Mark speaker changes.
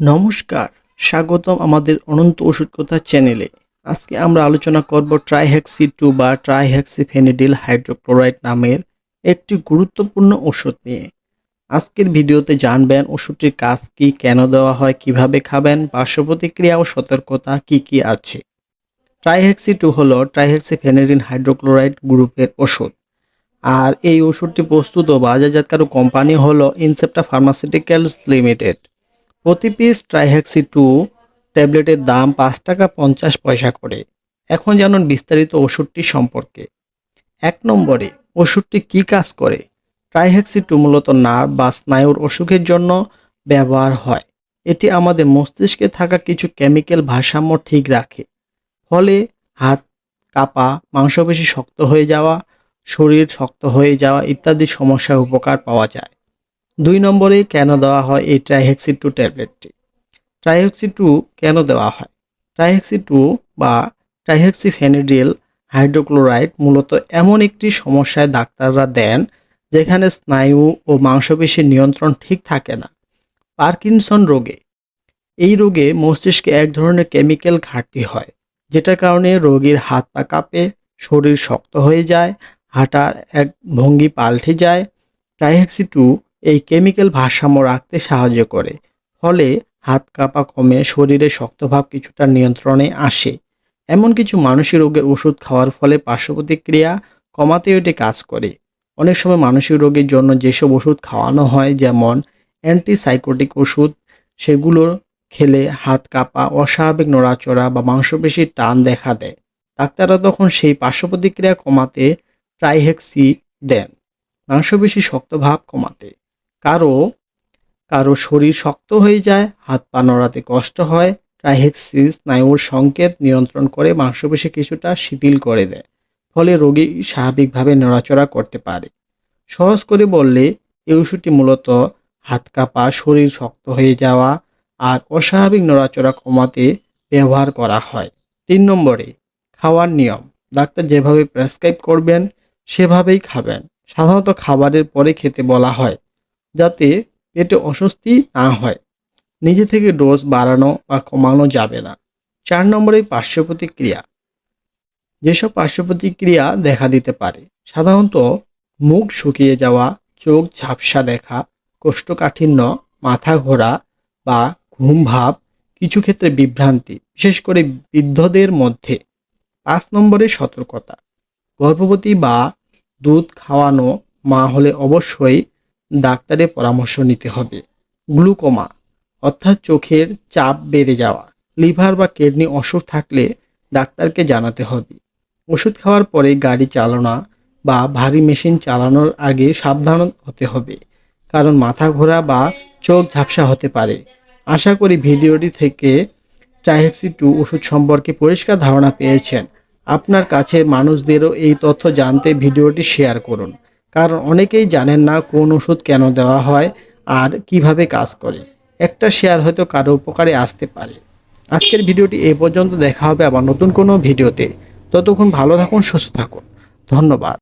Speaker 1: নমস্কার, স্বাগতম আমাদের অনন্ত ওষুধ কথা চ্যানেলে আজকে আমরা আলোচনা করব ট্রাইহেক্সি টু বা ট্রাইহেক্সি ফেনিডিল হাইড্রোক্লোরাইড নামের একটি গুরুত্বপূর্ণ ওষুধ নিয়ে। আজকের ভিডিওতে জানবেন ওষুধটির কাজ কি, কেন দেওয়া হয়, কীভাবে খাবেন, পার্শ্ব প্রতিক্রিয়া ও সতর্কতা কি কি আছে। ট্রাইহ্যাক্সি টু হলো ট্রাইহেক্সি ফেনিডিল হাইড্রোক্লোরাইড গ্রুপের ওষুধ। আর এই ওষুধটি প্রস্তুত ও বাজারজাতকারী কোম্পানি হলো ইনসেপ্টা ফার্মাসিউটিক্যালস লিমিটেড প্রতি পিস ট্রাইহেক্সি টু ট্যাবলেটের দাম পাঁচ টাকা পঞ্চাশ পয়সা করে। এখন জানুন বিস্তারিত ওষুধটি সম্পর্কে। এক নম্বরে, ওষুধটি কি কাজ করে? ট্রাইহেক্সি টু মূলত নার্ভ বা স্নায়ুর অসুখের জন্য ব্যবহার হয়। এটি আমাদের মস্তিষ্কে থাকা কিছু কেমিক্যাল ভারসাম্য ঠিক রাখে। ফলে হাত, কাঁপা, মাংসপেশি শক্ত হয়ে যাওয়া, শরীর শক্ত হয়ে যাওয়া ইত্যাদি সমস্যার উপকার পাওয়া যায়। দুই নম্বরে কেন দেওয়া হয় এই ট্রাইহেক্সি টু ট্যাবলেটটি? ট্রাইহেক্সি টু কেন দেওয়া হয়? ট্রাইহেক্সি টু বা ট্রাইহেক্সি ফেনিডিল হাইড্রোক্লোরাইড মূলত এমন একটি সমস্যায় ডাক্তাররা দেন, যেখানে স্নায়ু ও মাংসপেশির নিয়ন্ত্রণ ঠিক থাকে না। পার্কিনসন রোগে। এই রোগে মস্তিষ্কে এক ধরনের কেমিক্যাল ঘাটতি হয়, যেটার কারণে রোগীর হাত পা কাঁপে, শরীর শক্ত হয়ে যায়, হাঁটার এক ভঙ্গি পাল্টে যায়। ট্রাইহেক্সি টু এই কেমিক্যাল ভারসাম্য রাখতে সাহায্য করে। ফলে হাত কাঁপা কমে শরীরে শক্তভাব কিছুটা নিয়ন্ত্রণে আসে। এমন কিছু মানসিক রোগের ওষুধ খাওয়ার ফলে পার্শ্ব প্রতিক্রিয়া কমাতে এটি কাজ করে। অনেক সময় মানসিক রোগের জন্য যেসব ওষুধ খাওয়ানো হয়, যেমন অ্যান্টিসাইকোটিক ওষুধ, সেগুলো খেলে হাত কাঁপা, অস্বাভাবিক নড়াচড়া বা মাংসপেশির টান দেখা দেয়। ডাক্তাররা তখন সেই পার্শ্ব প্রতিক্রিয়া কমাতে ট্রাইহেক্সি দেন। মাংসপেশি শক্তভাব কমাতে। কারও কারও শরীর শক্ত হয়ে যায়, হাত পা নড়াতে কষ্ট হয়, ট্রাইহেক্সিস, স্নায়ুর সংকেত নিয়ন্ত্রণ করে মাংসপেশি কিছুটা শিথিল করে দেয়, ফলে রোগী স্বাভাবিকভাবে নড়াচড়া করতে পারে। সহজ করে বললে, এই ওষুধটি মূলত হাত কাঁপা শরীর শক্ত হয়ে যাওয়া আর অস্বাভাবিক নড়াচড়া কমাতে ব্যবহার করা হয়। তিন নম্বরে, খাওয়ার নিয়ম। ডাক্তার যেভাবে প্রেসক্রাইব করবেন, সেভাবেই খাবেন। সাধারণত খাবারের পরে খেতে বলা হয় যাতে পেটে অস্বস্তি না হয়। নিজে থেকে ডোজ বাড়ানো বা কমানো যাবে না। চার নম্বরে পার্শ্ব প্রতিক্রিয়া যেসব পার্শ্ব প্রতিক্রিয়া দেখা দিতে পারে, সাধারণত মুখ শুকিয়ে যাওয়া, চোখ ঝাপসা দেখা, কোষ্ঠকাঠিন্য, মাথা ঘোরা বা ঘুম ভাব, কিছু ক্ষেত্রে বিভ্রান্তি, বিশেষ করে বৃদ্ধদের মধ্যে। পাঁচ নম্বরে সতর্কতা। গর্ভবতী বা দুধ খাওয়ানো মা হলে অবশ্যই ডাক্তারের পরামর্শ নিতে হবে। গ্লুকোমা, অর্থাৎ চোখের চাপ বেড়ে যাওয়া, লিভার বা কিডনি অসুখ থাকলে ডাক্তারকে জানাতে হবে। ওষুধ খাওয়ার পরে গাড়ি চালানো বা ভারী মেশিন চালানোর আগে সাবধান হতে হবে, কারণ মাথা ঘোরা বা চোখ ঝাপসা হতে পারে। আশা করি ভিডিওটি থেকে ট্রাইহেক্সি টু ওষুধ সম্পর্কে পরিষ্কার ধারণা পেয়েছেন। আপনার কাছে মানুষদেরও এই তথ্য জানতে ভিডিওটি শেয়ার করুন। কারণ অনেকেই জানেন না কোন ওষুধ কেন দেওয়া হয় আর কীভাবে কাজ করে। একটা শেয়ার হয়তো কারও উপকারে আসতে পারে। আজকের ভিডিওটি এ পর্যন্ত দেখা হবে আবার নতুন কোনো ভিডিওতে। ততক্ষণ ভালো থাকুন, সুস্থ থাকুন। ধন্যবাদ।